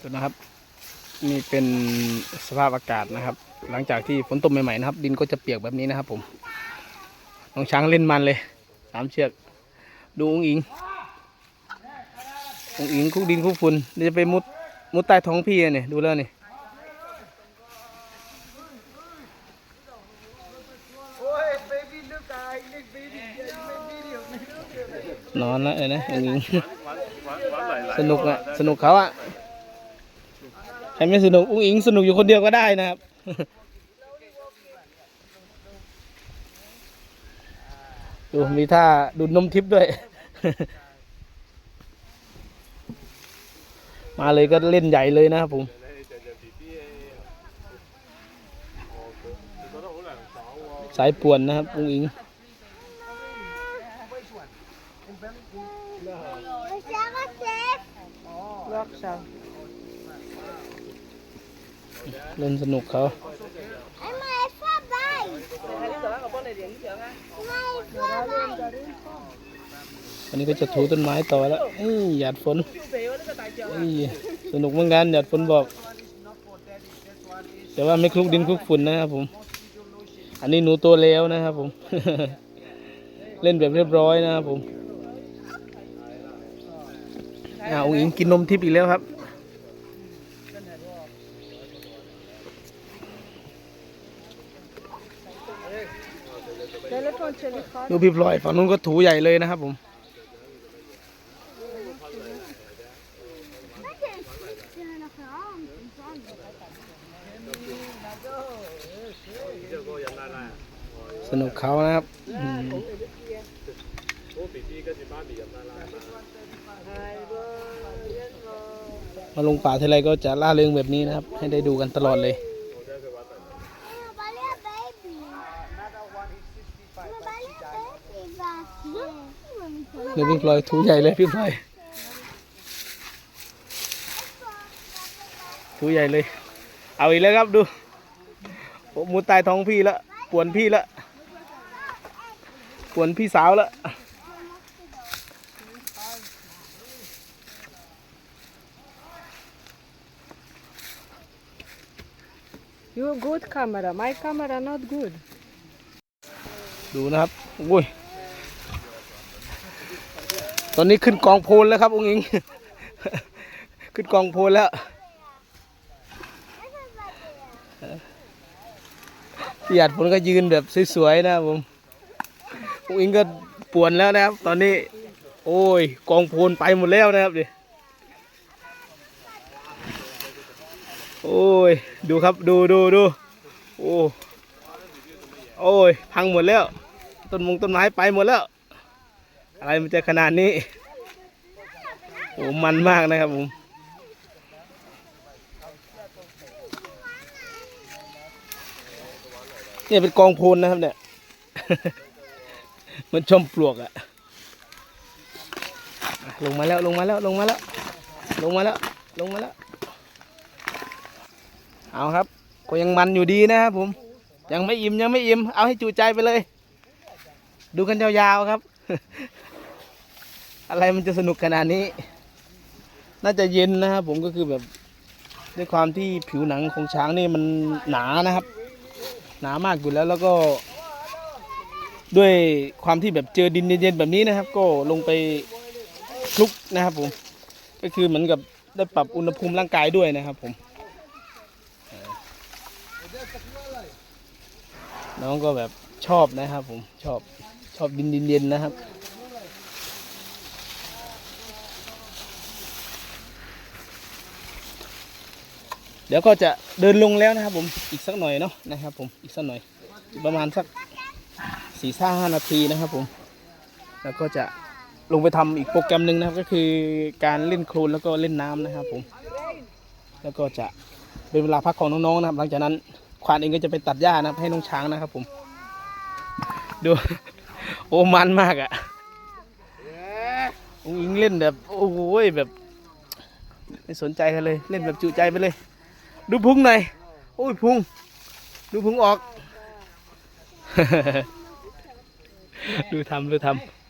ดูนะครับ นี่เป็นสภาพอากาศนะครับ หลังจากที่ฝนตกใหม่ๆนะครับ ดินก็จะเปียกแบบนี้นะครับผมน้องช้างเล่นมันเลยสามเชือก ดูองอิงองอิงคุกดินคุกฝุ่นเดี๋ยวจะไปมุดมุดใต้ท้องพี่เนี่ยดูแล้วนี่ นอนแล้วเอ้ยนะองอิงสนุกอะสนุกเขาอะใครไม่สนุกอุ้งอิงสนุกอยู่คนเดียวก็ได้นะครับดูมีท่าดูนมทิพย์ด้วย มาเลยก็เล่นใหญ่เลยนะครับผมสายป่วนนะครับอุ้งอิง เล่นสนุกเขาวันนี้ก็จะถูต้นไม้ต่อแล้วเอ้ยหยาดฝนเอ้ยสนุกเหมือนกันหยาดฝนบอก แต่ว่าไม่คลุกดินคลุกฝุ่นนะครับผม อันนี้หนูตัวเลวนะครับผม เล่นแบบเรียบร้อยนะครับผม อ่าองอิงกินนมทิพย์อีกแล้วครับ ดูพี่พลอยฝั่งนู้นก็ถูใหญ่เลยนะครับผม สนุกเขานะครับอืม มาลงป่าทีไรก็จะล่าเริงแบบนี้นะครับ ให้ได้ดูกันตลอดเลย เดี๋ยวพี่พลอยถูใหญ่เลยพี่พลอยถูใหญ่เลย เอาอีกแล้วครับดูมุดตายท้องพี่ละ ปวนพี่ละ ปวนพี่สาวละ You good camera, my camera not good. ดูนะครับโอ้ย ตอนนี้ขึ้นกองโพลแล้วครับองค์อิง ขึ้นกองโพลแล้วพี่หยาดฝนก็ยืนแบบสวยๆนะผมองค์อิงก็ป่วนแล้วนะครับ ตอนนี้ โอ้ย กองโพลไปหมดแล้วนะครับดิ โอ้ย ดูครับดูดูดูโอ้โอ้ย พังหมดแล้ว ต้นมงต้นไม้ไปหมดแล้ว อะไรมันจะขนาดนี้โอ้มันมากนะครับผมเนี่ยเป็นกองโพลนะครับเนี่ย มันชมปลวกอะอะลงมาแล้วลงมาแล้วลงมาแล้ว ลงมาแล้วลงมาแล้ว เอาครับ ก็ยังมันอยู่ดีนะครับผม ยังไม่อิ่มยังไม่อิ่ม เอาให้จูใจไปเลย ดูกันยาวๆครับ อะไรมันจะสนุกขนาดนี้ น่าจะเย็นนะครับผมก็คือแบบด้วยความที่ผิวหนังของช้างนี่มันหนานะครับ หนามากอยู่แล้วแล้วก็ ด้วยความที่แบบเจอดินเย็นๆแบบนี้นะครับ ก็ลงไปคลุกนะครับผม ก็คือเหมือนกับได้ปรับอุณหภูมิร่างกายด้วยนะครับผม น้องก็แบบชอบนะครับผมชอบชอบดินดินเย็นนะครับเดี๋ยวก็จะเดินลงแล้วนะครับผมอีกสักหน่อยเนาะนะครับผมอีกสักหน่อยประมาณสักสี่ห้าห้านาทีนะครับผม แล้วก็จะลงไปทำอีกโปรแกรมหนึ่งนะครับ ก็คือการเล่นโคลนแล้วก็เล่นน้ำนะครับผม แล้วก็จะเป็นเวลาพักของน้องๆนะครับ หลังจากนั้น ควานเองก็จะไปตัดหญ้านะครับให้น้องช้างนะครับผม ดู โอ้มันมากอะ่ะอุ้งอิงเล่นแบบ โอ้โหแบบ ไม่สนใจกันเลย เล่นแบบจุใจไปเลย ดูพุงหน่อยโอ้ยพุง ดูพุงออก ดูทำดูทำ